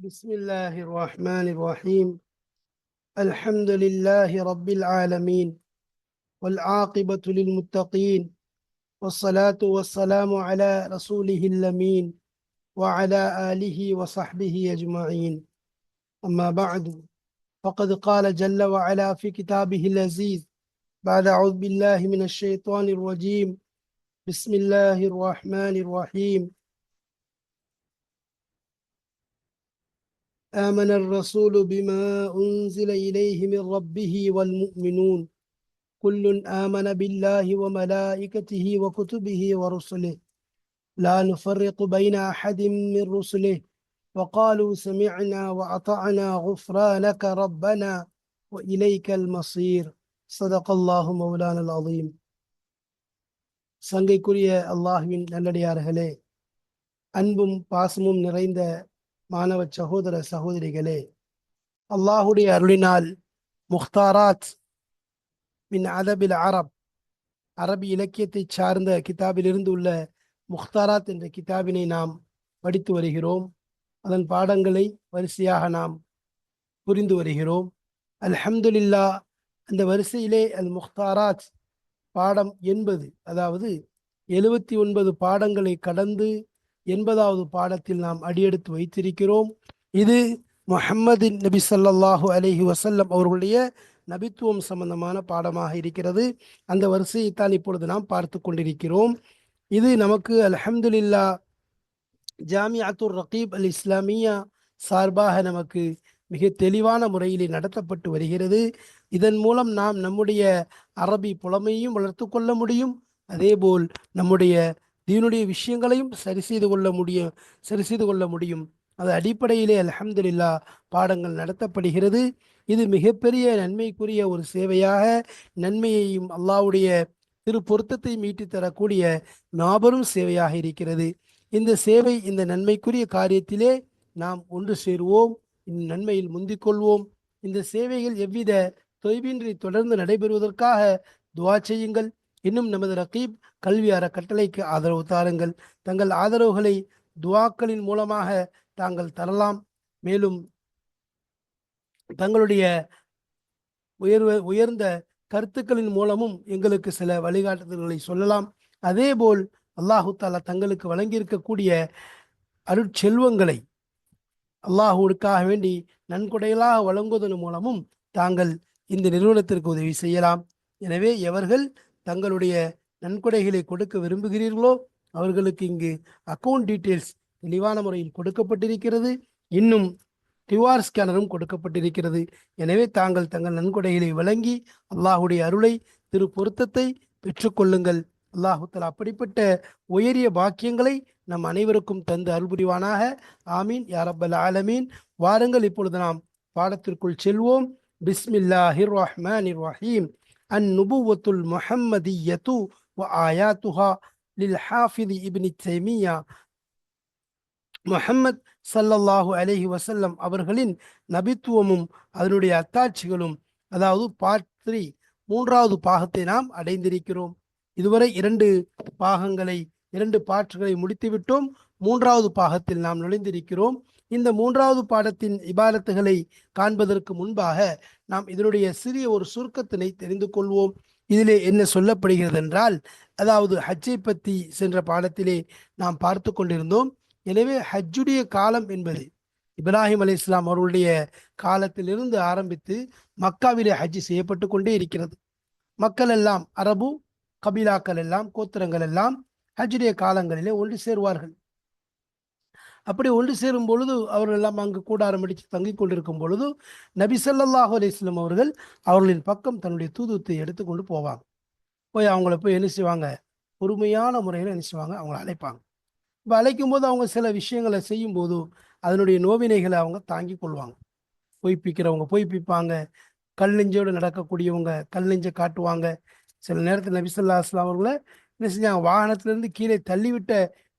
بسم الله الرحمن الرحيم. الحمد لله رب العالمين والعاقبة للمتقين والصلاة والسلام على رسوله الأمين وعلى آله وصحبه أجمعين. أما بعد فقد قال جل وعلا في كتابه العزيز بعد أعوذ بالله من الشيطان الرجيم. بسم الله الرحمن الرحيم. آمن الرسول بما أنزل إليه من ربه والمؤمنون كل آمن بالله وملائكته وكتبه ورسله لا نفرق بين أحد من رسله وقالوا سمعنا وأطعنا غفرانك ربنا وإليك المصير صدق الله مولانا العظيم சங்கைக்குரிய அல்லாஹுவின் நல்லடியார்களே அன்பும் பாசமும் நிறைந்த மாணவ சகோதர சகோதரிகளே அல்லாஹுடைய அருளினால் முக்தாராத் மின் அதபில் அரப் அரபி இலக்கியத்தை சார்ந்த கிதாபிலிருந்து உள்ள முக்தாராத் என்ற கிதாபினை நாம் படித்து வருகிறோம். அதன் பாடங்களை வரிசையாக நாம் புரிந்து வருகிறோம். அல்ஹம்துலில்லா அந்த வரிசையிலே அல் முக்தாராத் பாடம் எண்பது அதாவது எழுபத்தி ஒன்பது பாடங்களை கடந்து எண்பதாவது பாடத்தில் நாம் அடியெடுத்து வைத்திருக்கிறோம். இது முஹம்மது நபி சல்லாஹூ அலஹி வசல்லம் அவர்களுடைய நபித்துவம் சம்பந்தமான பாடமாக இருக்கிறது. அந்த வரிசையை தான் இப்பொழுது நாம் பார்த்து கொண்டிருக்கிறோம். இது நமக்கு அல்ஹம்துலில்லா ஜாமியாத்துர் ரகீப் அல் இஸ்லாமியா சார்பாக நமக்கு மிக தெளிவான முறையிலே நடத்தப்பட்டு வருகிறது. இதன் மூலம் நாம் நம்முடைய அரபி புலமையும் வளர்த்து கொள்ள முடியும். அதேபோல் நம்முடைய தீனுடைய விஷயங்களையும் சரி செய்து கொள்ள முடியும் சரி செய்து கொள்ள முடியும். அது அடிப்படையிலே அலமதுல்லா பாடங்கள் நடத்தப்படுகிறது. இது மிகப்பெரிய நன்மைக்குரிய ஒரு சேவையாக நன்மையையும் அல்லாஹ்வுடைய திரு பொருத்தத்தை மீட்டி தரக்கூடிய மாபெரும் சேவையாக இருக்கிறது. இந்த சேவை இந்த நன்மைக்குரிய காரியத்திலே நாம் ஒன்று சேருவோம் இந்த நன்மையில் முந்திக்கொள்வோம் இந்த சேவைகள் எவ்வித தொய்வின்றி தொடர்ந்து நடைபெறுவதற்காக துவா செய்யுங்கள். இன்னும் நமது ரகீப் கல்வி அற கட்டளைக்கு ஆதரவு தாருங்கள். தங்கள் ஆதரவுகளை துவாக்களின் மூலமாக தாங்கள் தரலாம். மேலும் தங்களுடைய உயர்வ உயர்ந்த கருத்துக்களின் மூலமும் எங்களுக்கு சில வழிகாட்டுதல்களை சொல்லலாம். அதேபோல் அல்லாஹு தாலா தங்களுக்கு வழங்கியிருக்கக்கூடிய அருட்செல்வங்களை அல்லாஹுவுக்காக வேண்டி நன்கொடைகளாக வழங்குவதன் மூலமும் தாங்கள் இந்த நிறுவனத்திற்கு உதவி செய்யலாம். எனவே எவர்கள் தங்களுடைய நன்கொடைகளை கொடுக்க விரும்புகிறீர்களோ? அவர்களுக்கு இங்கு அக்கௌண்ட் டீட்டெயில்ஸ் தெளிவான முறையில் கொடுக்கப்பட்டிருக்கிறது. இன்னும் கியூஆர் ஸ்கேனரும் கொடுக்கப்பட்டிருக்கிறது. எனவே தாங்கள் தங்கள் நன்கொடைகளை வழங்கி அல்லாஹுடைய அருளை திரு பொருத்தத்தை பெற்றுக்கொள்ளுங்கள். அல்லாஹுத்தல் அப்படிப்பட்ட உயரிய பாக்கியங்களை நம் அனைவருக்கும் தந்து அருள்புரிவானாக ஆமீன். யாரப்பல் ஆலமீன். வாருங்கள் இப்பொழுது நாம் பாடத்திற்குள் செல்வோம். பிஸ்மில்லாஹிர் ரஹ்மானிர் ரஹீம். அந்நுபுவத்துல் முஹம்மதியத்து வ ஆயாத்துஹா லில் ஹாஃபிதி இப்னி தைமியா முஹம்மத் சல்லல்லாஹு அலஹி வசல்லம் அவர்களின் நபித்துவமும் அதனுடைய அத்தாட்சிகளும் அதாவது பார்ட் த்ரீ மூன்றாவது பாகத்தை நாம் அடைந்திருக்கிறோம். இதுவரை இரண்டு பாகங்களை இரண்டு பாற்றுகளை முடித்துவிட்டோம். மூன்றாவது பாகத்தில் நாம் நுழைந்திருக்கிறோம். இந்த மூன்றாவது பாடத்தின் இபாரத்துகளை காண்பதற்கு முன்பாக நாம் இதனுடைய சிறிய ஒரு சுருக்கத்தினை தெரிந்து கொள்வோம். இதிலே என்ன சொல்லப்படுகிறது என்றால் அதாவது ஹஜ்ஜை பற்றி சென்ற பாடத்திலே நாம் பார்த்து கொண்டிருந்தோம். எனவே ஹஜ்ஜுடைய காலம் என்பது இப்ராஹிம் அலி இஸ்லாம் அவர்களுடைய காலத்திலிருந்து ஆரம்பித்து மக்காவிலே ஹஜ் செய்யப்பட்டு கொண்டே இருக்கிறது. மக்கள் எல்லாம் அரபு கபீலாக்கள் எல்லாம் கோத்திரங்கள் எல்லாம் ஹஜ்ஜுடைய காலங்களிலே ஒன்று சேருவார்கள். அப்படி ஒன்று சேரும் பொழுது அவர்கள் எல்லாம் அங்கு கூடாரம் அடித்து தங்கிக் கொண்டிருக்கும் பொழுது நபி ஸல்லல்லாஹு அலிஸ்லம் அவர்கள் அவர்களின் பக்கம் தன்னுடைய தூதுவத்தை எடுத்துக்கொண்டு போவாங்க. போய் அவங்கள போய் என்ன செய்வாங்க? பொறுமையான முறையில் என்ன செய்வாங்க? அவங்கள அழைப்பாங்க. இப்போ அழைக்கும் போது அவங்க சில விஷயங்களை செய்யும் போது அதனுடைய நோவினைகளை அவங்க தாங்கி கொள்வாங்க. பொய்ப்பிக்கிறவங்க பொய்ப்பிப்பாங்க கல் நெஞ்சோடு நடக்கக்கூடியவங்க கல் நெஞ்சை காட்டுவாங்க. சில நேரத்தில் நபிசல்லா அஸ்லாம் அவர்களை என்ன செஞ்சாங்க? வாகனத்திலேருந்து கீழே தள்ளிவிட்ட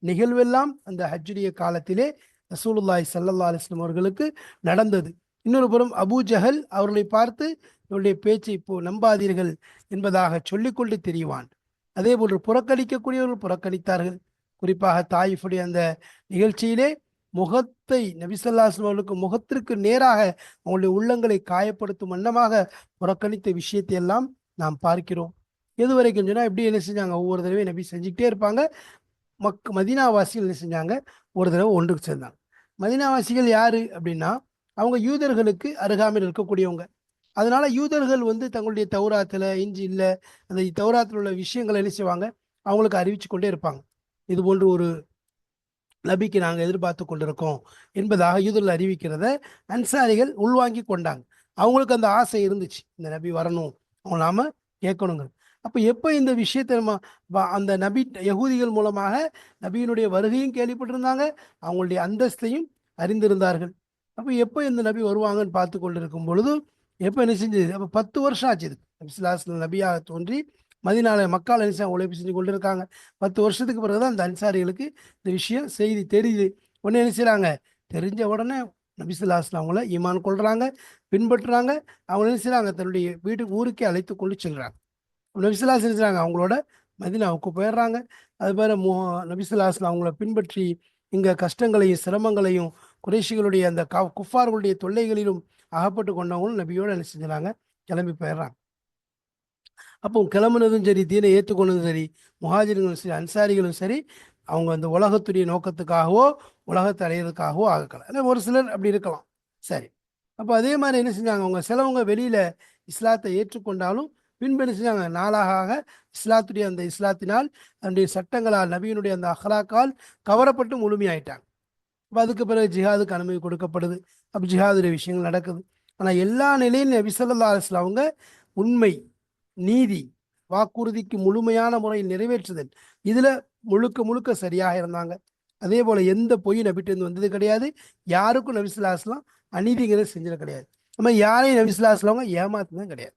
நிகழ்வெல்லாம் அந்த ஹஜ்ஜுடைய காலத்திலே ரசூலுல்லாய் சல்லல்லா அலிஸ்லம் அவர்களுக்கு நடந்தது. இன்னொரு புறம் அபூ ஜஹல் அவர்களை பார்த்து இவருடைய பேச்சை இப்போ நம்பாதீர்கள் என்பதாக சொல்லிக்கொண்டு தெரிவான் அதே போன்று புறக்கணிக்கக்கூடியவர்கள் புறக்கணித்தார்கள். குறிப்பாக தாயிஃபுடைய அந்த நிகழ்ச்சியிலே முகத்தை நபிசல்லாஸ்லம் அவர்களுக்கு முகத்திற்கு நேராக அவங்களுடைய உள்ளங்களை காயப்படுத்தும் வண்ணமாக புறக்கணித்த விஷயத்தை எல்லாம் நாம் பார்க்கிறோம். எது வரைக்கும் எப்படி என்ன செஞ்சாங்க? ஒவ்வொரு தடவையும் நபி செஞ்சுக்கிட்டே இருப்பாங்க. மக் மதினாவாசிகள் என்ன செஞ்சாங்க? ஒரு தடவை ஒன்றுக்கு சேர்ந்தாங்க. மதினாவாசிகள் யாரு அப்படின்னா அவங்க யூதர்களுக்கு அருகாமையில் இருக்கக்கூடியவங்க. அதனால யூதர்கள் வந்து தங்களுடைய தௌராத்தில் இஞ்சி இல்லை அந்த தௌராத்தில் உள்ள விஷயங்களை என்ன செய்வாங்க? அவங்களுக்கு அறிவிச்சு கொண்டே இருப்பாங்க. இது போன்று ஒரு நபிக்கு நாங்கள் எதிர்பார்த்து கொண்டிருக்கோம் என்பதாக யூதர்கள் அறிவிக்கிறத அன்சாரிகள் உள்வாங்கி கொண்டாங்க. அவங்களுக்கு அந்த ஆசை இருந்துச்சு. இந்த நபி வரணும். அவங்க நாம கேட்கணுங்க. அப்போ எப்போ இந்த விஷயத்தை நம்ம அந்த நபி யகூதிகள் மூலமாக நபியினுடைய வருகையும் கேள்விப்பட்டிருந்தாங்க அவங்களுடைய அந்தஸ்தையும் அறிந்திருந்தார்கள். அப்போ எப்போ இந்த நபி வருவாங்கன்னு பார்த்து கொண்டிருக்கும் பொழுது எப்போ என்ன செஞ்சது? அப்போ பத்து வருஷம் ஆச்சு இது நபிசுல்லாஸ்ல நபியாக தோன்றி மதினால மக்கள் அனிசா உழைப்பு செஞ்சு கொண்டிருக்காங்க. பத்து வருஷத்துக்கு பிறகுதான் அந்த அன்சாரிகளுக்கு இந்த விஷயம் செய்தி தெரியுது. உடனே என்ன செய்கிறாங்க தெரிஞ்ச உடனே நபிசுல்லாஸ்ல அவங்கள ஈமான் கொள்றாங்க பின்பற்றுறாங்க. அவங்க என்ன செய்கிறாங்க தன்னுடைய வீட்டுக்கு ஊருக்கே அழைத்து கொண்டு செல்றாங்க. நபிசுல்லா என்ன அவங்களோட மதினாவுக்கு போயிடுறாங்க. அது மாதிரி மு நபிசுல்லாஸ்லாம் அவங்கள பின்பற்றி இங்கே கஷ்டங்களையும் சிரமங்களையும் குறைஷிகளுடைய அந்த க குஃபார்களுடைய தொல்லைகளிலும் அகப்பட்டு கொண்டவங்களும் நபியோடு என்ன செஞ்சுறாங்க? கிளம்பி போயிடுறாங்க. அப்போ கிளம்புனதும் சரி தீனை ஏற்றுக்கொண்டதும் சரி முஹாஜிர்களும் சரி அன்சாரிகளும் சரி அவங்க அந்த உலகத்துடைய நோக்கத்துக்காகவோ உலகத்தை அடையிறதுக்காகவோ ஆகலாம் ஏன்னா ஒரு சிலர் அப்படி இருக்கலாம். சரி. அப்போ அதே மாதிரி என்ன செஞ்சாங்க? அவங்க சிலவங்க வெளியில் இஸ்லாத்தை ஏற்றுக்கொண்டாலும் பின்பு செஞ்சாங்க நாளாக ஆக இஸ்லாத்துடைய அந்த இஸ்லாத்தினால் அதனுடைய சட்டங்களால் நபியினுடைய அந்த அஹ்லாக்கால் கவரப்பட்டு முழுமையாயிட்டாங்க. அப்போ அதுக்கு பிறகு ஜிஹாதுக்கு அனுமதி கொடுக்கப்படுது. அப்போ ஜிஹாதுடைய விஷயங்கள் நடக்குது. ஆனால் எல்லா நிலையிலும் நபி ஸல்லல்லாஹு அவங்க உண்மை நீதி வாக்குறுதிக்கு முழுமையான முறையில் நிறைவேற்றுதல் இதில் முழுக்க முழுக்க சரியாக இருந்தாங்க. அதே போல் எந்த பொய் நபிட்டு வந்தது கிடையாது. யாருக்கும் நபிசுல்லாஸ்லாம் அநீதிங்கிறது செஞ்சது கிடையாது. நம்ம யாரையும் நபிசுல்லாஸ்லாம் ஏமாத்துனதும் கிடையாது.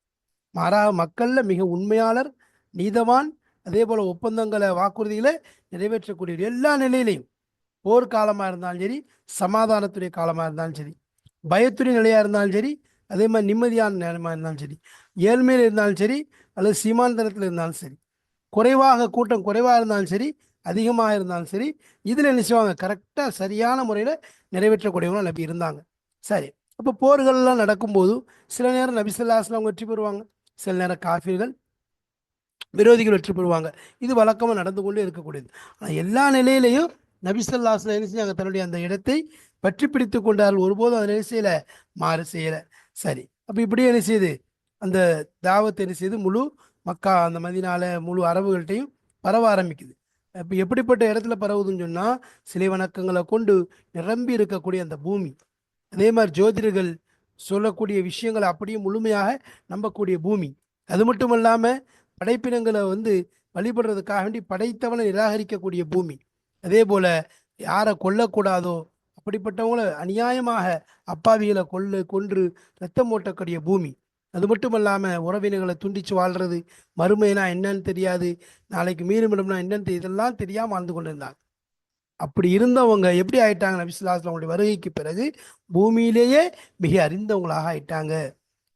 மாறாக மக்களில் மிக உண்மையாளர் நீதவான் அதே போல் ஒப்பந்தங்களை வாக்குறுதிகளை நிறைவேற்றக்கூடிய எல்லா நிலையிலையும் காலமாக இருந்தாலும் சரி சமாதானத்துடைய காலமாக இருந்தாலும் சரி பயத்துடைய நிலையாக இருந்தாலும் சரி அதே மாதிரி நிம்மதியான நேரமா இருந்தாலும் சரி ஏழ்மையில் இருந்தாலும் சரி அல்லது சீமாந்தனத்தில் இருந்தாலும் சரி குறைவாக கூட்டம் குறைவாக இருந்தாலும் சரி அதிகமாக இருந்தாலும் சரி இதில் என்ன செய்வாங்க? கரெக்டாக சரியான முறையில் நிறைவேற்றக்கூடியவங்க நபி இருந்தாங்க. சரி அப்போ போர்கள்லாம் நடக்கும்போது சில நேரம் நபிசல்லாஸ்லாம் அவங்க வெற்றி பெறுவாங்க. சில நேரம் காஃபிர்கள் விரோதிகள் வெற்றி பெறுவாங்க. இது வழக்கமாக நடந்து கொண்டே இருக்கக்கூடியது. ஆனால் எல்லா நிலையிலையும் நபிசல்லாஸ் ஸல்லல்லாஹு அலைஹி என்ன செஞ்சாங்க? தன்னுடைய அந்த இடத்தை பற்றி பிடித்து கொண்டார்கள். ஒருபோதும் அதை என்ன செய்யல? மாறு செய்யலை. சரி. அப்போ இப்படியே என்ன செய்யுது அந்த தாவத்தை என்ன செய்யுது முழு மக்கா அந்த மதினால முழு அரபுகள்கிட்டையும் பரவ ஆரம்பிக்குது. இப்போ எப்படிப்பட்ட இடத்துல பரவுதுன்னு சொன்னால் சிலை வணக்கங்களை கொண்டு நிரம்பி இருக்கக்கூடிய அந்த பூமி. அதே மாதிரி ஜோதிடர்கள் சொல்லக்கூடிய விஷயங்களை அப்படியே முழுமையாக நம்பக்கூடிய பூமி. அது மட்டும் இல்லாமல் படைப்பினங்களை வந்து வழிபடுறதுக்காக வேண்டி படைத்தவனை நிராகரிக்கக்கூடிய பூமி. அதே போல யாரை கொல்லக்கூடாதோ அப்படிப்பட்டவங்கள அநியாயமாக அப்பாவிகளை கொள்ளு கொன்று ரத்தம் ஓட்டக்கூடிய பூமி. அது மட்டும் இல்லாமல் உறவினர்களை துண்டிச்சு வாழ்றது மறுமைனா என்னன்னு தெரியாது நாளைக்கு மீறுமிடம்னா என்னன்னு இதெல்லாம் தெரியாமல் வாழ்ந்து கொண்டிருந்தாங்க அப்படி இருந்தவங்க எப்படி ஆயிட்டாங்க நபிசுல்லாஸ் அவங்களுடைய வருகைக்கு பிறகு பூமியிலேயே மிக அறிந்தவங்களாக ஆயிட்டாங்க.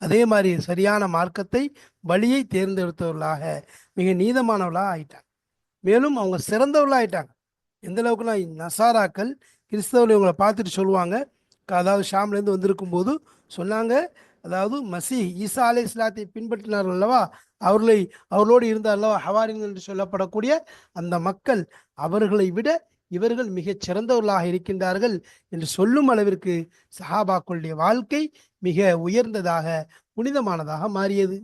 அதே மாதிரி சரியான மார்க்கத்தை வழியை தேர்ந்தெடுத்தவர்களாக மிக நீதமானவர்களாக ஆயிட்டாங்க. மேலும் அவங்க சிறந்தவர்களாக ஆயிட்டாங்க. எந்த அளவுக்குலாம் நசாராக்கள் கிறிஸ்தவர்கள் இவங்களை பார்த்துட்டு சொல்லுவாங்க. அதாவது ஷாம்லேருந்து வந்திருக்கும் போது சொன்னாங்க அதாவது மசி ஈசா அலை இஸ்லாத்தை பின்பற்றினார்கள் அல்லவா? அவர்களை அவர்களோடு இருந்தார் அல்லவா? ஹவாரின் என்று சொல்லப்படக்கூடிய அந்த மக்கள் அவர்களை விட இவர்கள் மிகச் சிறந்தவர்களாக இருக்கின்றார்கள் என்று சொல்லும் அளவிற்கு சஹாபாக்களுடைய வாழ்க்கை மிக உயர்ந்ததாக புனிதமானதாக மாறியது.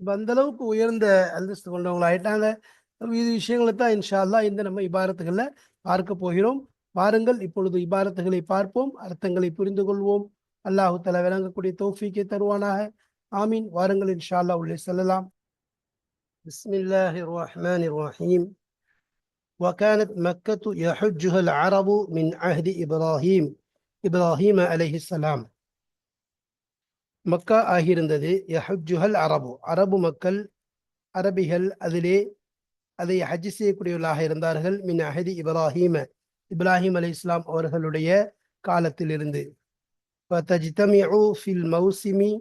இப்போ அந்த அளவுக்கு உயர்ந்த அந்தஸ்து கொண்டவங்களாயிட்டாங்க. இது விஷயங்களை தான் இன்ஷா அல்லா இந்த நம்ம இபாரத்துகளில் பார்க்க போகிறோம். வாருங்கள் இப்பொழுது இபாரத்துகளை பார்ப்போம் அர்த்தங்களை புரிந்து கொள்வோம். அல்லாஹு தஆலா விளங்கக்கூடிய தோஃபிக்கை தருவானாக. ஆமீன். வாருங்கள் இன்ஷா அல்லா உள்ளே செல்லலாம். பிஸ்மில்லாஹிர் ரஹ்மானிர் ரஹீம். وكانت مكة يحجها العرب من عهد إبراهيم إبراهيم عليه السلام மக்கா ஆகியிருந்தது யஹஜுஹல் அரபு அரபு மக்கள் அரபிகள் அதிலே அதை ஹஜ் செய்யக்கூடியவர்களாக இருந்தார்கள் மின் அஹதி இப்ராஹீம இப்ராஹிம் அலை இஸ்லாம் அவர்களுடைய காலத்திலிருந்து ஃபதஜ்தமிஉ ஃபில் மௌசிமி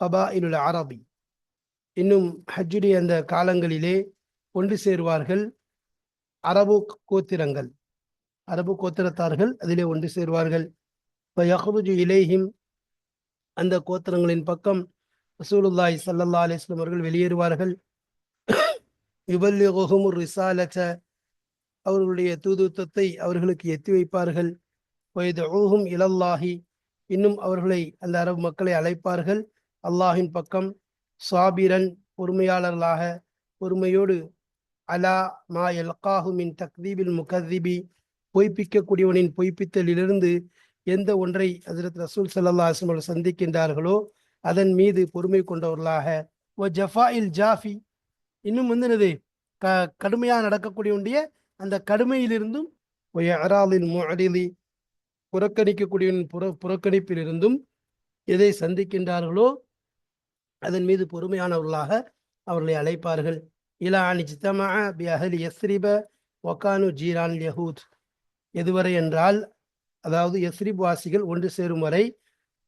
கபாயிலுல் அரபி இன்னும் ஹஜ்ஜுடைய அந்த காலங்களிலே ஒன்று சேருவார்கள் அரபு கோத்திரங்கள். அரபு கோத்திரத்தார்கள் அதிலே ஒன்று சேருவார்கள். யஹ்ருஜு இலேஹிம். அந்த கோத்திரங்களின் பக்கம் ரசூலுல்லாய் சல்லல்லா அலிஸ்லம் அவர்கள் வெளியேறுவார்கள். யுபல்லிகுஹும் ரிசாலத அவர்களுடைய தூதுத்தத்தை அவர்களுக்கு எத்தி வைப்பார்கள். வயதுஹும் இலல்லாஹி. இன்னும் அவர்களை அந்த அரபு மக்களை அழைப்பார்கள். அல்லாஹின் பக்கம் சாபிரன் பொறுமையாளர்களாக பொறுமையோடு அலா மா எல்காஹுமின் தக்தீபில் முகதீபி பொய்ப்பிக்கக்கூடியவனின் பொய்ப்பித்தலிலிருந்து எந்த ஒன்றை ஹசரத் ரசூல் சல்லா அவர்கள் சந்திக்கின்றார்களோ அதன் மீது பொறுமை கொண்டவர்களாக. ஓ ஜஃபா இல் ஜாஃபி. இன்னும் வந்து என்னது? க கடுமையாக நடக்கக்கூடியவனுடைய அந்த கடுமையிலிருந்தும் அராலில் முஅரிலி புறக்கணிக்கக்கூடியவன் புற புறக்கணிப்பிலிருந்தும் எதை சந்திக்கின்றார்களோ அதன் மீது பொறுமையானவர்களாக அவர்களை அழைப்பார்கள். இலா அனிஜ்தமா பி அஹலி எஸ்ரிப ஒகானு ஜீரான் யஹூத் எதுவரை என்றால் அதாவது எஸ்ரிப் வாசிகள் ஒன்று சேரும் வரை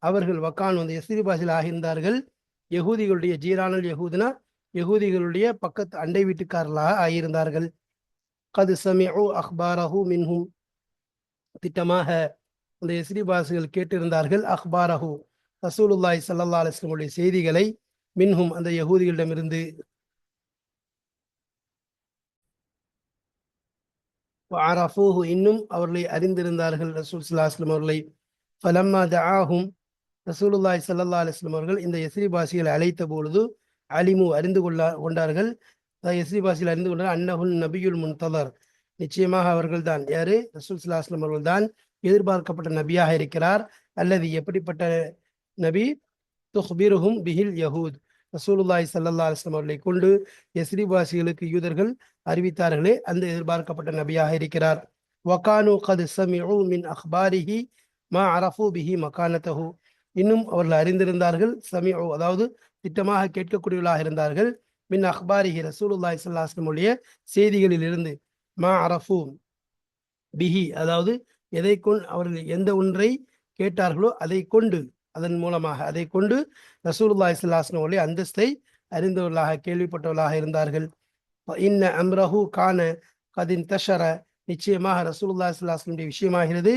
அவர்கள் வக்கான் வந்து எஸ்ரிப் வாசிகள் ஆகியிருந்தார்கள். யகூதிகளுடைய ஜீரானல் யகூதுனா யகூதிகளுடைய பக்கத்து அண்டை வீட்டுக்காரர்களாக ஆகியிருந்தார்கள். கது சமிஉ அஹ்பாரஹு மின்ஹும் திட்டமாக அந்த எஸ்ரிபாசிகள் கேட்டிருந்தார்கள் அஹ்பாரஹு. ரசூலுல்லாய் சல்லா அலிஸ்லமுடைய செய்திகளை மின்ஹும் அந்த யகூதிகளிடமிருந்து அரஃபூஹு இன்னும் அவர்களை அறிந்திருந்தார்கள் ரசூல் சல்லாஹ்லம் அவர்களை ஃபலம்மா தஆஹும் ரசூலுல்லாய் சல்லா அலுவலம் அவர்கள் இந்த எஸ்ரிபாசிகளை அழைத்த பொழுது அலிமு அறிந்து கொள்ள கொண்டார்கள். எஸ்ரி அறிந்து கொண்டார் அன்னஹுல் நபியுல் முன்தலர் நிச்சயமாக அவர்கள்தான் யாரு? ரசூல் சல்லாஹ்லம் அவர்கள் தான். எதிர்பார்க்கப்பட்ட நபியாக இருக்கிறார். அல்லது எப்படிப்பட்ட நபி? துஹ்பிருஹும் பிஹில் யஹூத். ரசூலுல்லாய் சல்லா அலுவலம் அவர்களை கொண்டு எஸ்ரிபாசிகளுக்கு யூதர்கள் அறிவித்தார்களே அந்த எதிர்பார்க்கப்பட்ட நபியாக இருக்கிறார். வகானு கது சமிஉ மின் அஹ்பாரிஹி மா அரஃபு பிஹி மகானத்தஹு. இன்னும் அவர்கள் அறிந்திருந்தார்கள் சமிஉ அதாவது திட்டமாக கேட்கக்கூடியவர்களாக இருந்தார்கள். மின் அஹ்பாரிஹி ரசூலுல்லாய் சல்லாஹ்லம் உடைய செய்திகளில் இருந்து மா அரஃபு பிஹி அதாவது எதை கொண்டு அவர்கள் எந்த ஒன்றை கேட்டார்களோ அதை கொண்டு அதன் மூலமாக அதை கொண்டு ரசூலுல்லாஹி ஸல்லல்லாஹு அலைஹி அந்தஸ்தை அறிந்தவர்களாக கேள்விப்பட்டவர்களாக இருந்தார்கள். இன்ன அம்ரஹு கான கதின் தஷர நிச்சயமாக ரசூலுல்லாஹி ஸல்லல்லாஹு விஷயமாகிறது.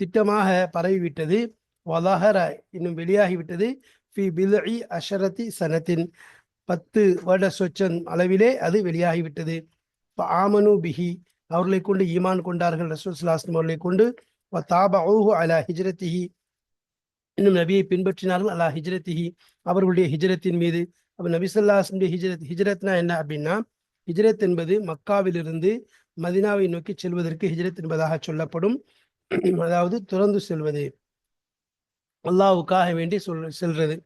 திட்டமாக பரவிவிட்டது. வலஹர இன்னும் வெளியாகிவிட்டது. ஃபி பிலி அஷரத்தி சனத்தின் பத்து வருட சொச்சன் அளவிலே அது வெளியாகிவிட்டது. ஆமனு பிஹி. அவர்களை கொண்டு ஈமான் கொண்டார்கள் ரசூல் சலாஸ்லம் அவர்களை கொண்டு. தாபா அலா ஹிஜ்ரத்திஹி. இன்னும் நபியை பின்பற்றினார்கள். அல்லாஹ் ஹிஜ்ரத்திஹி அவர்களுடைய ஹிஜ்ரத்தின் மீது அப்போ நபி ஹிஜ்ரத் ஹிஜ்ரத்னா என்ன அப்படின்னா ஹிஜ்ரத் என்பது மக்காவிலிருந்து மதினாவை நோக்கி செல்வதற்கு ஹிஜ்ரத் என்பதாக சொல்லப்படும். அதாவது துறந்து செல்வது. அல்லாவுக்காக வேண்டி சொல் செல்றது.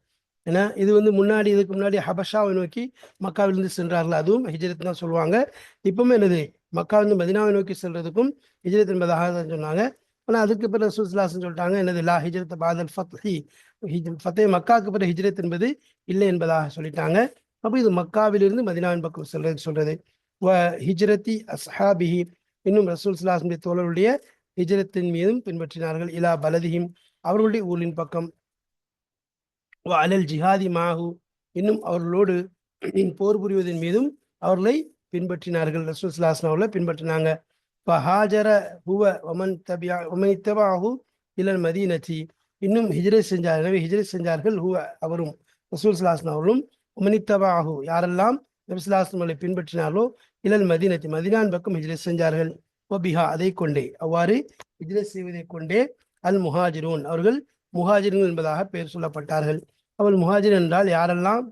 ஏன்னா இது வந்து முன்னாடி இதுக்கு முன்னாடி ஹபஷாவை நோக்கி மக்காவிலிருந்து சென்றார்கள். அதுவும் ஹிஜ்ரத் தான் சொல்லுவாங்க. இப்பவுமே என்னது? மக்காவிலிருந்து மதினாவை நோக்கி செல்றதுக்கும் ஹிஜ்ரத் என்பதாக தான் சொன்னாங்க. ஆனால் அதுக்கு பிறகு சுஸ்லாசன் சொல்லிட்டாங்க என்னது லா ஹிஜ்ரத் பாதல் ஃபத்ஹி. ஃபத்தே மக்காவுக்கு பிறகு ஹிஜ்ரத் என்பது இல்லை என்பதாக சொல்லிட்டாங்க. அப்போ இது மக்காவிலிருந்து மதினாவின் பக்கம் சொல்றது சொல்றது. வ ஹிஜ்ரத்தி அஸ்ஹாபிஹி. இன்னும் ரசூல் சலாஹுடைய தோழருடைய ஹிஜ்ரத்தின் மீதும் பின்பற்றினார்கள். இலா பலதிஹிம். அவர்களுடைய ஊரின் பக்கம். வ அலல் ஜிஹாதி மாஹு. இன்னும் அவர்களோடு போர் புரிவதன் மீதும் அவர்களை பின்பற்றினார்கள். ரசூல் சலாஹ் அவர்களை பின்பற்றினாங்க. பஹாஜர ஹுவ ஒமன் தபியா ஒமன் தபாஹு இலன் மதீனச்சி இன்னும் ஹிஜ்ரத் செஞ்சார் எனவே ஹிஜ்ரத் செஞ்சார்கள் ஹுவ அவரும் ரசூல் சலாஹ் அவர்களும் ஒமனித்தபாஹு யாரெல்லாம் நபிசுல்லாஸ்லமலை பின்பற்றினார்களோ இலல் மதீனத்தி மதினான் பக்கம் ஹிஜ்ரத் செஞ்சார்கள் ஒபிஹா அதை கொண்டே அவ்வாறு ஹிஜ்ரத் செய்வதை கொண்டே அல் முஹாஜிரூன் அவர்கள் முஹாஜிர்கள் என்பதாக பெயர் சொல்லப்பட்டார்கள். அவள் முஹாஜிர் என்றால் யாரெல்லாம்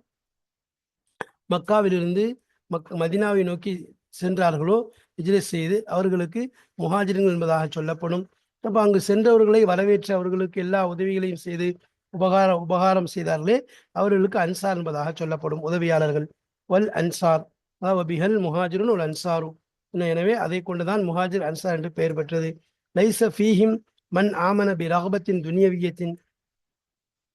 மக்காவிலிருந்து மக் மதினாவை நோக்கி சென்றார்களோ ஹிஜ்ரத் செய்து அவர்களுக்கு முஹாஜிர்கள் என்பதாக சொல்லப்படும். அப்போ அங்கு சென்றவர்களை வரவேற்று அவர்களுக்கு எல்லா உதவிகளையும் செய்து உபகார உபகாரம் செய்தார்களே அவர்களுக்கு அன்சார் என்பதாக சொல்லப்படும் உதவியாளர்கள். வல் அன்சார் பிஹல் முஹாஜிருன் ஒரு அன்சாரு. எனவே அதை கொண்டுதான் முஹாஜிர் அன்சார் என்று பெயர் பெற்றது. லைச ஃபீஹிம் மன் ஆமன பி ரகபத்தின் துனியவியத்தின்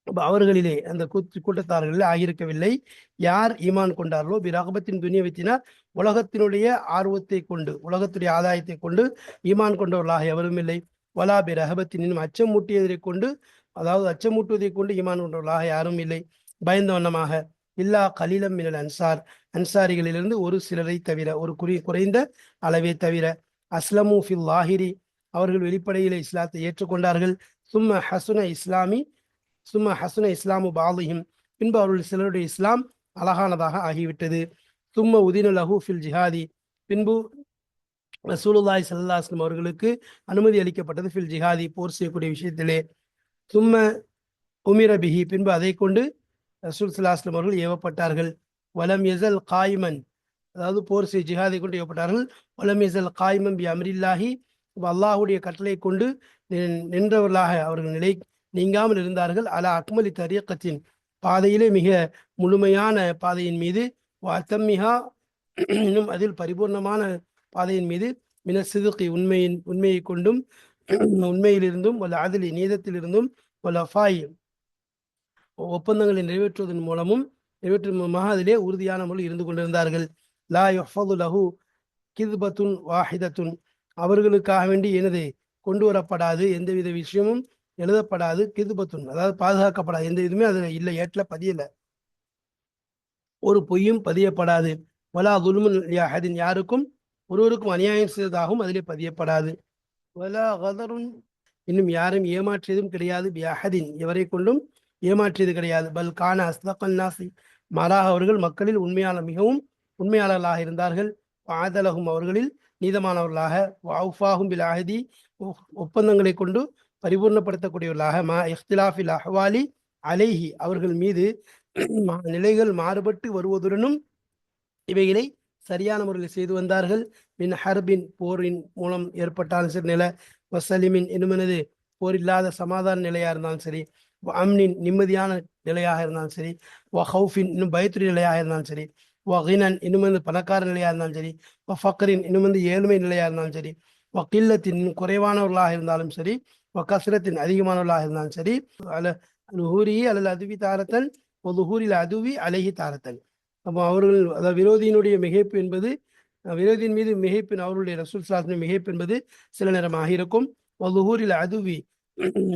அவர்களிலே அந்த கூத்து கூட்டத்தார்களில் ஆகியிருக்கவில்லை. யார் ஈமான் கொண்டார்களோ பி ரகபத்தின் துனியவித்தினா உலகத்தினுடைய ஆர்வத்தை கொண்டு உலகத்துடைய ஆதாயத்தை கொண்டு ஈமான் கொண்டவர்களாக எவரும் இல்லை. வலா பி ரகபத்தின் அச்சமூட்டியதை கொண்டு அதாவது அச்சமூட்டுவதை கொண்டு ஈமான் கொண்டவர்களாக யாரும் இல்லை. பயந்த வண்ணமாக இல்லா கலீலம் மினல் அன்சார். அன்சாரிகளிலிருந்து ஒரு சிலரை தவிர ஒரு குறி குறைந்த அளவே தவிர அஸ்லமு ஃபில் லாஹிரி. அவர்கள் வெளிப்படையிலே இஸ்லாத்தை ஏற்றுக்கொண்டார்கள். சும்ம ஹசுன இஸ்லாமி சும்மா ஹசுன இஸ்லாமு பாலிஹிம் பின்பு அவர்கள் சிலருடைய இஸ்லாம் அழகானதாக ஆகிவிட்டது. சும்ம உதீன லஹூ ஃபில் ஜிஹாதி பின்பு ரசூலுல்லாய் சல்லாஸ்லம் அவர்களுக்கு அனுமதி அளிக்கப்பட்டது ஃபில் ஜிஹாதி போர் செய்யக்கூடிய விஷயத்திலே. சும்ம உமிர பிஹி பின்பு அதை கொண்டு ரசூல் சல்லாஸ்லம் அவர்கள் ஏவப்பட்டார்கள். வலம் எசல் காய்மன் அதாவது போர் செய் ஜிஹாதை கொண்டு ஏவப்பட்டார்கள். வலம் எசல் காய்மன் பி அமரில்லாஹி அல்லாஹுடைய கட்டளை கொண்டு நின்றவர்களாக அவர்கள் நிலை நீங்காமல் இருந்தார்கள். அலா அக்மலி தரியக்கத்தின் பாதையிலே மிக முழுமையான பாதையின் மீது வாத்தம்மிகா இன்னும் அதில் பரிபூர்ணமான பாதையின் மீது மின சிதுக்கி உண்மையின் உண்மையை கொண்டும் உண்மையிலிருந்தும் வல்ல அதிலி நீதத்திலிருந்தும் வல்ல ஃபாய் ஒப்பந்தங்களை நிறைவேற்றுவதன் மூலமும் நிறைவேற்றும் மூலமாக அதிலே உறுதியான முறையில் இருந்து கொண்டிருந்தார்கள். லா யஃபது லஹு கிதுபத்துன் வாஹிதத்துன். அவர்களுக்காக வேண்டி எனது கொண்டு வரப்படாது. எந்தவித விஷயமும் எழுதப்படாது கிதுபத்துன் அதாவது பாதுகாக்கப்படாது எந்த இதுவுமே அதில் இல்லை ஏட்டில் பதியலை. ஒரு பொய்யும் பதியப்படாது. வலா துல்முன் யாஹதின் யாருக்கும் ஒருவருக்கும் அநியாயம் செய்ததாகவும் அதிலே பதியப்படாது. வலா கதருன் இன்னும் யாரும் ஏமாற்றியதும் கிடையாது பியஹதின் எவரை கொண்டும் ஏமாற்றியது கிடையாது. பல் கான அஸ்தகல் நாசி மாறாக அவர்கள் மக்களில் உண்மையாளர் மிகவும் உண்மையாளர்களாக இருந்தார்கள். ஆதலகும் அவர்களில் நீதமானவர்களாக வாஃபாகும் பில் அகதி ஒப்பந்தங்களை கொண்டு பரிபூர்ணப்படுத்தக்கூடியவர்களாக மா இஃப்திலாஃபில் அஹ்வாலி அலைஹி. அவர்கள் மீது நிலைகள் மாறுபட்டு வருவதுடனும் இவைகளை சரியான முறையில் செய்து வந்தார்கள். மின் ஹர்பின் போரின் மூலம் ஏற்பட்டாலும் சரி நில வசலிமின் என்னுமெனது போர் இல்லாத சமாதான நிலையாக இருந்தாலும் சரி அம்னின் நிம்மதியான நிலையாக இருந்தாலும் சரி வ ஹவுஃபின் இன்னும் பயத்துறை நிலையாக இருந்தாலும் சரி வ ஹினன் இன்னும் வந்து பணக்கார நிலையாக இருந்தாலும் சரி வ ஃபக்கரின் இன்னும் வந்து ஏழ்மை நிலையாக இருந்தாலும் சரி வக்கில்லத்தின் குறைவானவர்களாக இருந்தாலும் சரி கசரத்தின் அதிகமானவர்களாக இருந்தாலும் சரி அல ஹூரி அல்லது அதுவி தாரத்தன் ஒரு ஹூரில் அதுவி அழகி தாரத்தன். அப்போ அவர்கள் அதாவது விரோதியினுடைய மிகைப்பு என்பது விரோதியின் மீது மிகைப்பின் அவர்களுடைய ரசூல் சாசனின் மிகைப்பு என்பது சில நேரமாக இருக்கும். ஒதுஹூரில் அதுவி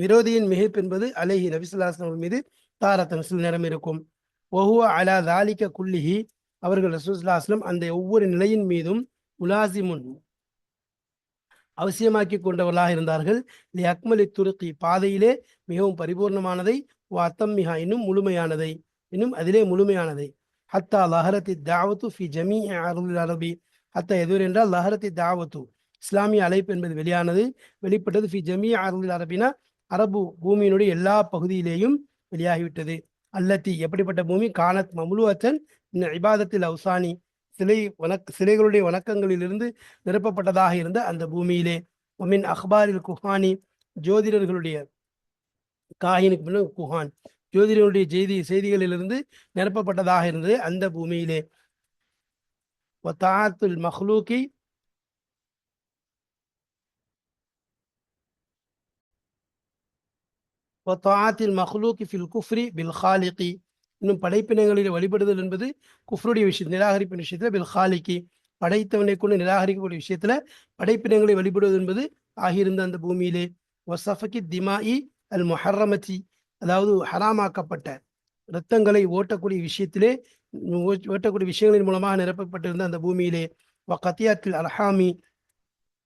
விரோதியின் மிகைப்பு என்பது அலஹி நபிசுல்லாஸ்லம் மீது தாரத்தன் சில நேரம் இருக்கும். ஒஹுவ அலா தாலிக்க குல்லிஹி அவர்கள் ரசூல்லாஸ்லம் அந்த ஒவ்வொரு நிலையின் மீதும் முலாசிமுன் அவசியமாக்கி கொண்டவர்களாக இருந்தார்கள். லி அக்மலி துருக்கி பாதையிலே மிகவும் பரிபூர்ணமானதை வாத்தம் மிகா இன்னும் முழுமையானதை இன்னும் அதிலே முழுமையானதை. ஹத்தா லஹரத்தி தாவத்து ஃபி ஜமீ அருள் அரபி ஹத்தா எதுவர் என்றால் லஹரத்தி தாவத்து. இஸ்லாமிய அழைப்பு என்பது வெளியானது. வெளிப்பட்டது ஃபி ஜமீ அருள் அரபினா அரபு பூமியினுடைய எல்லா பகுதியிலேயும் வெளியாகிவிட்டது. அல்லத்தி எப்படிப்பட்ட பூமி? கானத் மமுலுவத்தன் இபாதத்தில் அவுசானி. சிலை வணக் சிலைகளுடைய வணக்கங்களிலிருந்து நிரப்பப்பட்டதாக இருந்த அந்த பூமியிலே. ஒமின் அஹ்பாரில் குஹானி ஜோதிடர்களுடைய காயினுக்கு முன்ன குஹான். ஜோதிடர்களுடைய செய்தி செய்திகளிலிருந்து நிரப்பப்பட்டதாக இருந்தது அந்த பூமியிலே. தாத்துல் மஹ்லூக்கி ஒத்தாத்தில் المخلوق في குஃப்ரி பில் இன்னும் படைப்பினங்களில் வழிபடுதல் என்பது குஃப்ருடைய விஷயம் நிராகரிப்பின் விஷயத்தில் பில் ஹாலிக்கு படைத்தவனை கொண்டு நிராகரிக்கக்கூடிய விஷயத்துல படைப்பினங்களை வழிபடுவது என்பது ஆகியிருந்த அந்த பூமியிலே. ஒசஃபகி திமாயி அல் மொஹர்ரமதி. அதாவது ஹராமாக்கப்பட்ட இரத்தங்களை ஓட்டக்கூடிய விஷயத்திலே ஓட்டக்கூடிய விஷயங்களின் மூலமாக நிரப்பப்பட்டிருந்த அந்த பூமியிலே. வ கத்தியாத்தில் அல்ஹாமி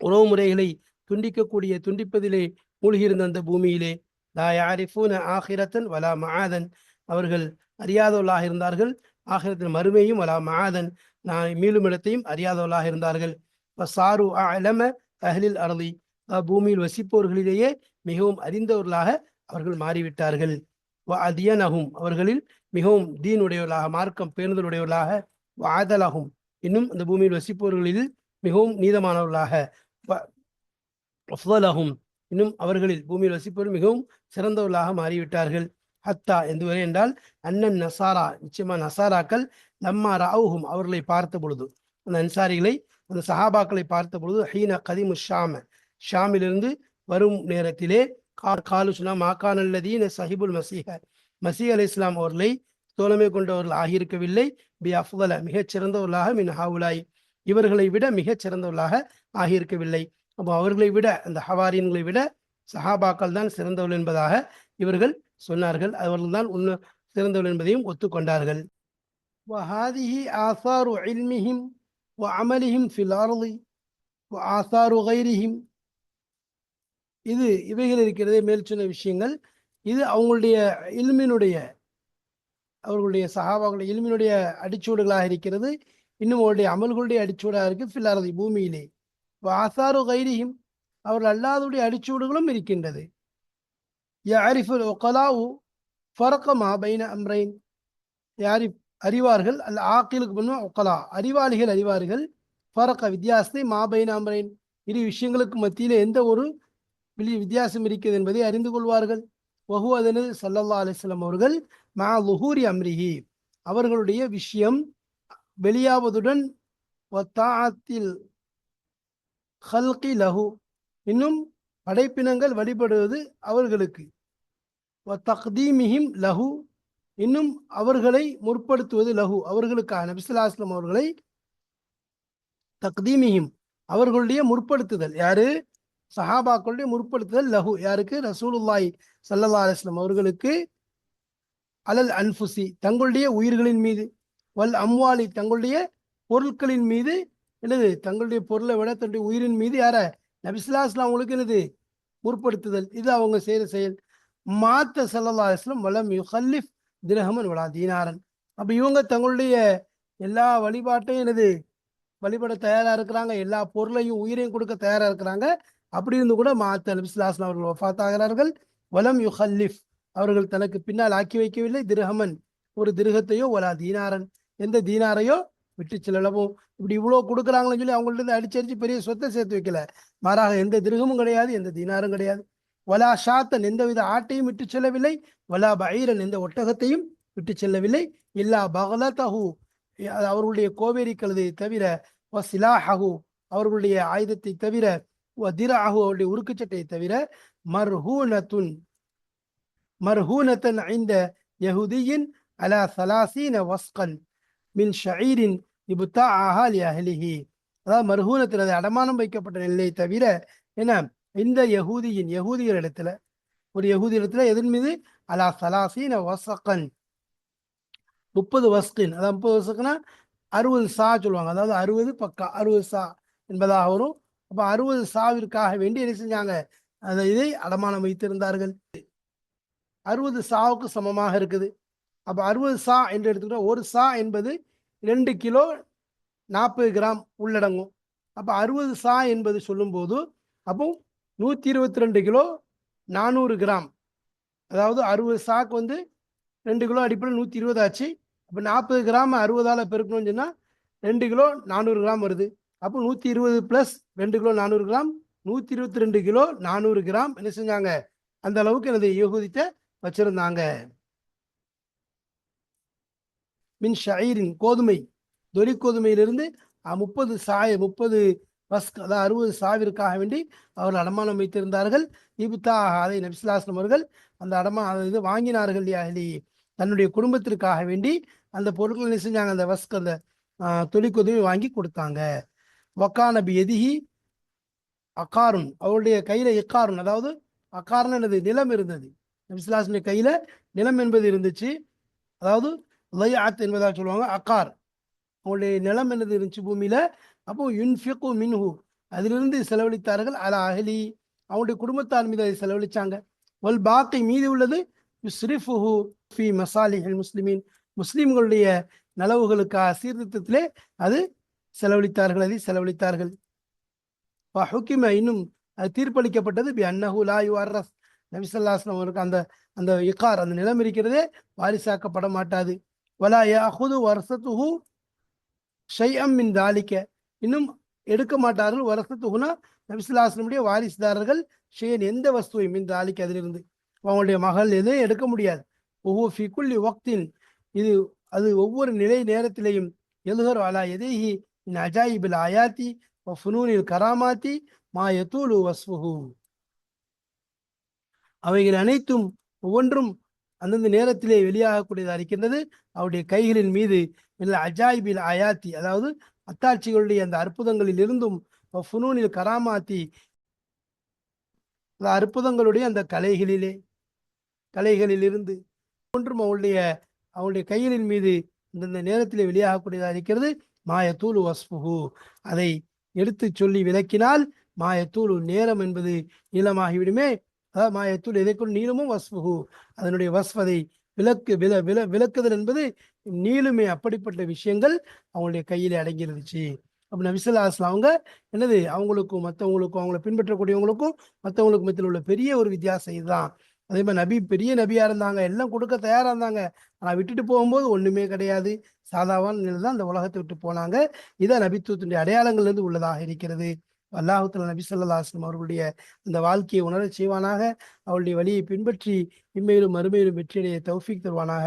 உறவு முறைகளை துண்டிக்கக்கூடிய துண்டிப்பதிலே மூழ்கியிருந்த அந்த பூமியிலே. லா யாரிஃபூன ஆஹிரத்தன் வலா மகாதன் அவர்கள் அறியாதவர்களாக இருந்தார்கள். ஆகிரத்தில் மறுமையும் அலா மாதன் நான் மீளும் இடத்தையும் அறியாதவர்களாக இருந்தார்கள். சாரு அலம அஹலில் அருளி பூமியில் வசிப்பவர்களிலேயே மிகவும் அறிந்தவர்களாக அவர்கள் மாறிவிட்டார்கள். அதியனகும் அவர்களில் மிகவும் தீனுடையவர்களாக மார்க்கம் பேணுதலுடையவர்களாக ஆதலாகும் இன்னும் அந்த பூமியில் வசிப்பவர்களில் மிகவும் நீதமானவர்களாக இன்னும் அவர்களில் பூமியில் வசிப்பவர்கள் மிகவும் சிறந்தவர்களாக மாறிவிட்டார்கள். ஹத்தா எதுவரை என்றால் அண்ணன் நசாரா நிச்சயமா நசாராக்கள் லம்மா ராவுஹும் அவர்களை பார்த்த பொழுது அந்த அன்சாரிகளை அந்த சஹாபாக்களை பார்த்த பொழுது ஹீன கதிமு ஷாம ஷாமிலிருந்து வரும் நேரத்திலே காலு சுனா மாக்கானல்லதீன சஹிபுல் மசீஹ மசீ அலி இஸ்லாம் அவர்களை தோழமை கொண்டவர்கள் ஆகியிருக்கவில்லை. பி அஃதல மிகச் சிறந்தவர்களாக மின் ஹாவுலாய் இவர்களை விட மிகச் சிறந்தவர்களாக ஆகியிருக்கவில்லை. அப்போ அவர்களை விட அந்த ஹவாரியன்களை விட சஹாபாக்கள் தான் சிறந்தவர்கள் என்பதாக இவர்கள் சொன்னார்கள் அவர்கள் தான் உண்மை சிறந்தவர்கள் என்பதையும் ஒத்துக்கொண்டார்கள் وهذه آثار علمهم وعملهم في الأرض وآثار غيرهم இது இவைகள் இருக்கிறதே மேல் சொன்ன விஷயங்கள் இது அவங்களுடைய இல்மினுடைய அவர்களுடைய சஹாபாக்களுடைய இல்மினுடைய அடிச்சூடுகளாக இருக்கிறது இன்னும் அவருடைய அமல்களுடைய அடிச்சூடாக இருக்கு ஃபில்லாரதி பூமியிலே ஆசாரு கைரியும் அவர்கள் அல்லாதுடைய அடிச்சூடுகளும் இருக்கின்றது யாரிஃபுல் ஒகலாவு ஃபரக்கமா பைன அம்ரைன் யாரி அறிவார்கள் அல்ல ஆக்கிலுக்கு முன்னும் ஒக்கலா அறிவாளிகள் அறிவார்கள் ஃபரக்க வித்தியாசத்தை மாபைன அம்ரைன் இரு விஷயங்களுக்கு மத்தியில் எந்த ஒரு வெளி வித்தியாசம் இருக்கிறது என்பதை அறிந்து கொள்வார்கள். வஹு அதனது சல்லல்லா அலிஸ்லாம் அவர்கள் மா லுஹூரி அம்ரிஹி அவர்களுடைய விஷயம் வெளியாவதுடன் வத்தாத்தில் ஹல்கி லஹு இன்னும் படைப்பினங்கள் வழிபடுவது அவர்களுக்கு. தக்தீமிஹிம் லஹு. இன்னும் அவர்களை முற்படுத்துவது லஹு. அவர்களுக்காக நபிசுல்லாஸ்லம் அவர்களை தக்தீமிஹிம் அவர்களுடைய முற்படுத்துதல். யாரு? சஹாபாக்களுடைய முற்படுத்துதல் லஹு. யாருக்கு? ரசூலுல்லாய் சல்லா அலிஸ்லாம் அவர்களுக்கு. அலல் அன்புசி தங்களுடைய உயிர்களின் மீது. வல் அம்வாலி தங்களுடைய பொருட்களின் மீது. என்னது? தங்களுடைய பொருளை விட தன்னுடைய உயிரின் மீது. யார? நபிசுல்லாஸ்லாம் அவங்களுக்கு என்னது? முற்படுத்துதல். இது அவங்க செய்கிற செயல். மாத்த சல்லல்லா இஸ்லம் வலம் யுஹல்லிஃப் திரஹமன் வலா தீனாரன். அப்போ இவங்க தங்களுடைய எல்லா வழிபாட்டையும் எனது வழிபட தயாராக இருக்கிறாங்க. எல்லா பொருளையும் உயிரையும் கொடுக்க தயாராக இருக்கிறாங்க. அப்படி இருந்து கூட மாத்த நபிஸ்லாஸ்லாம் அவர்கள் வஃத் ஆகிறார்கள் வலம் யுஹல்லிஃப் அவர்கள் தனக்கு பின்னால் ஆக்கி வைக்கவில்லை. திருஹமன் ஒரு திருகத்தையோ ஒலா தீனாரன் எந்த தீனாரையோ விட்டு செல்லவும். இப்படி இவ்வளோ கொடுக்குறாங்கன்னு சொல்லி அவங்கள்ட்ட இருந்து அடிச்சடிச்சு பெரிய சொத்தை சேர்த்து வைக்கல. மாறாக எந்த திருகமும் கிடையாது எந்த தீனாரும் கிடையாது. வலா ஷாத்தன் எந்தவித ஆட்டையும் விட்டு செல்லவில்லை. வலா பைரன் எந்த ஒட்டகத்தையும் விட்டு செல்லவில்லை. இல்லா பகலதஹு. அவர்களுடைய கோவேரி கழுதை தவிர வ சிலாஹு அவர்களுடைய ஆயுதத்தை தவிர வ திராஹு அவருடைய உருக்குச்சட்டையை தவிர மர்ஹூனத்துன் மர்ஹூனத்தன் ஐந்த யஹுதியின் அலா சலாசீன வஸ்கன் மின் ஷயிரின் இபுத்தா ஆஹாலி அஹ்லிஹி அதாவது மர்ஹூனத்தில் அது அடமானம் வைக்கப்பட்ட நிலையை தவிர என்ன? இந்த யகூதியின் யகூதியர் இடத்துல ஒரு யகூதி இடத்துல எதன் மீது? அலா சலாசீன வசக்கன் முப்பது வஸ்கின். அதாவது முப்பது வசக்குனா அறுபது சா சொல்லுவாங்க. அதாவது அறுபது பக்கா அறுபது சா என்பதாக வரும். அப்போ அறுபது சாவிற்காக வேண்டி என்ன செஞ்சாங்க? அந்த இதை அடமானம் வைத்திருந்தார்கள். அறுபது சாவுக்கு சமமாக இருக்குது. அப்போ அறுபது சா என்று எடுத்துக்கிட்டோம் ஒரு சா என்பது ரெண்டு கிலோ நாற்பது கிராம் உள்ளடங்கும். அப்போ அறுபது சா என்பது சொல்லும்போது அப்போ நூற்றி இருபத்தி ரெண்டு கிலோ நானூறு கிராம். அதாவது அறுபது சாக்கு வந்து ரெண்டு கிலோ அடிப்படையில் நூற்றி இருபது ஆச்சு. அப்போ நாற்பது கிராம் அறுபதால் பெருக்கணும்னு சொன்னால் ரெண்டு கிலோ நானூறு கிராம் வருது. அப்போ நூற்றி இருபது ப்ளஸ் ரெண்டு கிலோ நானூறு கிராம் நூற்றி இருபத்தி ரெண்டு கிலோ நானூறு கிராம். என்ன செஞ்சாங்க? அந்த அளவுக்கு எனது யோகுதித்தை வச்சிருந்தாங்க. மின் ஷயிரின் கோதுமை தொலி கோதுமையிலிருந்து முப்பது சாய முப்பது பஸ்க் அதாவது அறுபது சாவிற்காக வேண்டி அவர்கள் அடமானம் வைத்திருந்தார்கள். இபுத்தா அதை நபிசுல்லாஸ்லம் அவர்கள் அந்த அடமா இது வாங்கினார்கள். யாஹலி தன்னுடைய குடும்பத்திற்காக வேண்டி அந்த பொருட்களை என்ன செஞ்சாங்க? அந்த வஸ்க் அந்த தொழிற்குதவி வாங்கி கொடுத்தாங்க. வக்கா நபி எதிகி அக்காருன் அவருடைய கையில இக்காருன் அதாவது அக்காரன் எனது நிலம் இருந்தது. நபிசுலாசனுடைய கையில நிலம் என்பது இருந்துச்சு. அதாவது லயாத் என்பதாக சொல்லுவாங்க அக்கார் அவங்களுடைய நிலம் என்னது இருந்துச்சு? பூமியில அப்போ யுன்ஃபிகு மின்ஹு. அதிலிருந்து செலவழித்தார்கள் அல அஹலி. அவனுடைய குடும்பத்தார் மீது அதை செலவழிச்சாங்க. ஒல் பாக்கை மீது உள்ளது யுஸ்ரிஃபுஹு ஃபி மசாலிஹில் முஸ்லிமின். முஸ்லிம்களுடைய நலவுகளுக்காக சீர்திருத்தத்திலே அது செலவழித்தார்கள் அதை செலவழித்தார்கள். ஹுக்கிம இன்னும் அது தீர்ப்பளிக்கப்பட்டது பி அன்னஹு லாயு அர்ரஸ் நபிசல்லாஸ்லம் அவருக்கு அந்த அந்த இக்கார் அந்த நிலம் இருக்கிறதே வாரிசாக்கப்பட மாட்டாது. வலா யாஹுது வருஷத்துஹு ஷையம் மின் தாலிக்க. இன்னும் எடுக்க மாட்டார்கள். வருஷத்துகுனா நபிசுல்லாஸ்லமுடைய வாரிசுதாரர்கள் ஷேன் எந்த வஸ்துவையும் இந்த தாலிக்க அதிலிருந்து அவங்களுடைய மகள் எதையும் எடுக்க முடியாது. ஒவ்வொரு ஃபிகுல்லி ஒக்தின் இது அது ஒவ்வொரு நிலை நேரத்திலையும் எழுகர் அலா எதேஹி இன் அஜாயிபில் ஆயாத்தி ஃபுனூனில் கராமாத்தி மா எத்தூலு வஸ்வஹு அவைகள் அனைத்தும் ஒவ்வொன்றும் அந்தந்த நேரத்திலே வெளியாகக்கூடியதாக இருக்கின்றது. அவருடைய கைகளின் மீது அஜாயிபில் ஆயாத்தி அதாவது அத்தாட்சிகளுடைய அந்த அற்புதங்களில் இருந்தும் ஃபுனூனில் கராமாத்தி அற்புதங்களுடைய அந்த கலைகளிலே கலைகளில் இருந்து ஒன்றும் அவளுடைய அவளுடைய கைகளின் மீது இந்தந்த நேரத்தில் வெளியாகக்கூடியதாக இருக்கிறது. மாயத்தூள் வஸ்புகு அதை எடுத்து சொல்லி விளக்கினால் மாயத்தூள் நேரம் என்பது நீளமாகிவிடுமே. அதாவது மாயத்தூள் எதைக்குள் நீளமும் வஸ்புகு அதனுடைய வஸ்வதை விளக்கு வில வில விளக்குதல் என்பது நீளுமே அப்படிப்பட்ட விஷயங்கள் அவங்களுடைய கையில் அடங்கி இருந்துச்சு அப்போ நபிசல்லா அஸ்லாம் அவங்க என்னது அவங்களுக்கும் மற்றவங்களுக்கும் அவங்கள பின்பற்றக்கூடியவங்களுக்கும் மற்றவங்களுக்கும் மத்தியில் உள்ள பெரிய ஒரு வித்தியாசம் இதுதான். அதே மாதிரி நபி பெரிய நபியா இருந்தாங்க எல்லாம் கொடுக்க தயாராக இருந்தாங்க. ஆனால் விட்டுட்டு போகும்போது ஒண்ணுமே கிடையாது. சாதாவான நிலை தான் அந்த உலகத்தை விட்டு போனாங்க. இதான் நபித்துவத்தினுடைய அடையாளங்கள்ல இருந்து உள்ளதாக இருக்கிறது. அல்லாஹுத்தல நபி சொல்லா அஸ்லம் அவர்களுடைய அந்த வாழ்க்கையை உணரச் செய்வானாக. அவருடைய வழியை பின்பற்றி இம்மையிலும் மறுமையிலும் வெற்றியடைய தௌஃபிக் தருவானாக.